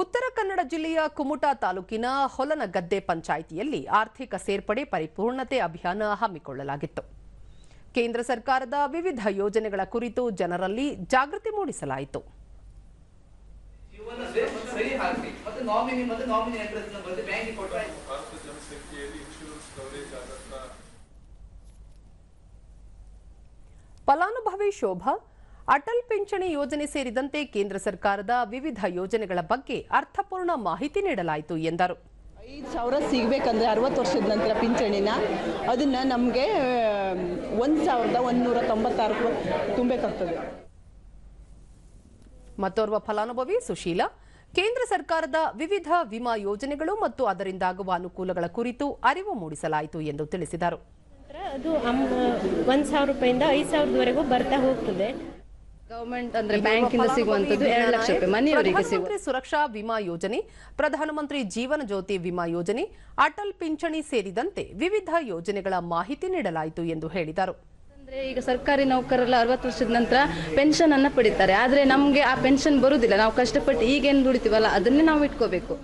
ಉತ್ತರ ಕನ್ನಡ ಜಿಲ್ಲೆಯ ಕುಮುಟಾ ತಾಲೂಕಿನ ಹೊಲನಗದ್ದೆ ಪಂಚಾಯಿತಿಯಲ್ಲಿ ಆರ್ಥಿಕ ಸೇರ್ಪಡೆ, ಪರಿಪೂರ್ಣತೆ ಅಭಿಯಾನ ಹಮ್ಮಿಕೊಳ್ಳಲಾಗಿತ್ತು. ಕೇಂದ್ರ ಸರ್ಕಾರದ ವಿವಿಧ ಯೋಜನೆಗಳ ಕುರಿತು ಜನರಲ್ಲಿ ಜಾಗೃತಿ ಮೂಡಿಸಲಾಯಿತು. ಫಲಾನುಭವಿ ಶೋಭಾ ಅಟಲ್ ಪಿಂಚಣಿ ಯೋಜನೆ ಸೇರಿದಂತೆ ಕೇಂದ್ರ ಸರ್ಕಾರದ ವಿವಿಧ ಯೋಜನೆಗಳ ಬಗ್ಗೆ ಅರ್ಥಪೂರ್ಣ ಮಾಹಿತಿ ನೀಡಲಾಯಿತು ಎಂದರು. ಐದು ಸಾವಿರ ಸಿಗಬೇಕಂದ್ರೆ ಅರವತ್ತು ವರ್ಷದ ನಂತರ ಪಿಂಚಣಿನ. ಅದನ್ನು ನಮಗೆ ಒಂದು ಸಾವಿರದ ಒಂದುನೂರ ತೊಂಬತ್ತಾರು ತುಂಬಬೇಕಾಗ್ತದೆ ಮತ್ತೋರ್ವ ಫಲಾನುಭವಿ ಸುಶೀಲಾ ಕೇಂದ್ರ ಸರ್ಕಾರದ ವಿವಿಧ ವಿಮಾ ಯೋಜನೆಗಳು ಮತ್ತು ಅದರಿಂದಾಗುವ ಅನುಕೂಲಗಳ ಕುರಿತು ಅರಿವು ಮೂಡಿಸಲಾಯಿತು ಎಂದು ತಿಳಿಸಿದರು. ಅದು ಒಂದು ಸಾವಿರ ರೂಪಾಯಿಂದ ಐದು ಸಾವಿರದವರೆಗೂ ಬರ್ತಾ ಹೋಗ್ತದೆ. ಗವರ್ಮೆಂಟ್ ಅಂದ್ರೆ ಬ್ಯಾಂಕಿಂದ ಸಿಗುವಂತದ್ದು ಎರಡು ಲಕ್ಷ ರೂಪಾಯಿ ಮನೆಯವರಿಗೆ ಸುರಕ್ಷಾ ವಿಮಾ ಯೋಜನೆ ಪ್ರಧಾನಮಂತ್ರಿ ಜೀವನ ಜ್ಯೋತಿ ವಿಮಾ ಯೋಜನೆ ಅಟಲ್ ಪಿಂಚಣಿ ಸೇರಿದಂತೆ ವಿವಿಧ ಯೋಜನೆಗಳ ಮಾಹಿತಿ ನೀಡಲಾಯಿತು ಎಂದು ಹೇಳಿದರು. ಅಂದ್ರೆ ಈಗ ಸರ್ಕಾರಿ ನೌಕರರೆಲ್ಲ ಅರವತ್ತು ವರ್ಷದ ನಂತರ ಪೆನ್ಷನ್ ಅನ್ನ ಪಡಿತಾರೆ. ಆದ್ರೆ ನಮ್ಗೆ ಆ ಪೆನ್ಷನ್ ಬರುವುದಿಲ್ಲ ನಾವು ಕಷ್ಟಪಟ್ಟು ಈಗೇನು ದುಡಿತೀವಲ್ಲ ಅದನ್ನೇ ನಾವು ಇಟ್ಕೋಬೇಕು.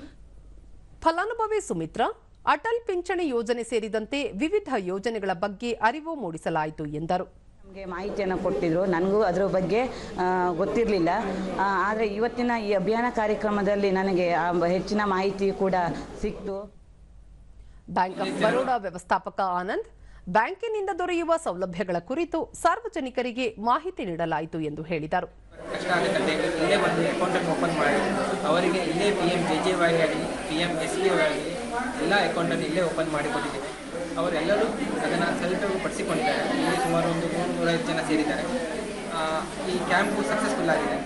ಫಲಾನುಭವಿ ಸುಮಿತ್ರಾ ಅಟಲ್ ಪಿಂಚಣಿ ಯೋಜನೆ ಸೇರಿದಂತೆ ವಿವಿಧ ಯೋಜನೆಗಳ ಬಗ್ಗೆ ಅರಿವು ಮೂಡಿಸಲಾಯಿತು ಎಂದರು. ಮಾಹಿತಿಯನ್ನು ಕೊಟ್ಟಿದ್ರು. ನನಗೂ ಅದರ ಬಗ್ಗೆ ಗೊತ್ತಿರಲಿಲ್ಲ. ಆದರೆ ಇವತ್ತಿನ ಈ ಅಭಿಯಾನ ಕಾರ್ಯಕ್ರಮದಲ್ಲಿ ನನಗೆ ಹೆಚ್ಚಿನ ಮಾಹಿತಿ ಕೂಡ ಸಿಕ್ತು. ಬ್ಯಾಂಕ್ ಆಫ್ ಬರೋಡಾ ವ್ಯವಸ್ಥಾಪಕ ಆನಂದ್ ಬ್ಯಾಂಕಿನಿಂದ ದೊರೆಯುವ ಸೌಲಭ್ಯಗಳ ಕುರಿತು ಸಾರ್ವಜನಿಕರಿಗೆ ಮಾಹಿತಿ ನೀಡಲಾಯಿತು ಎಂದು ಹೇಳಿದರು. ಕಷ್ಟ ಆಗುತ್ತೆ ಇಲ್ಲೇ ಬಂದು ಅಕೌಂಟನ್ನು ಓಪನ್ ಮಾಡಿ ಅವರಿಗೆ ಇಲ್ಲೇ P M J J Y ಆಗಲಿ ಪಿ ಎಂ ಎಸ್ ಬಿ ಆಗಲಿ ಎಲ್ಲ ಅಕೌಂಟನ್ನು ಇಲ್ಲೇ ಓಪನ್ ಮಾಡಿ ಕೊಟ್ಟಿದ್ದೇವೆ ಅವರೆಲ್ಲರೂ ಅದನ್ನು ಸದುಪಯೋಗ ಪಡಿಸಿಕೊಂಡಿದ್ದಾರೆ. ಇಲ್ಲಿ ಸುಮಾರು ಒಂದು ಮೂರು ನೂರೈವತ್ತು ಜನ ಸೇರಿದ್ದಾರೆ. ಈ ಕ್ಯಾಂಪು ಸಕ್ಸಸ್ಫುಲ್ ಆಗಿದೆ.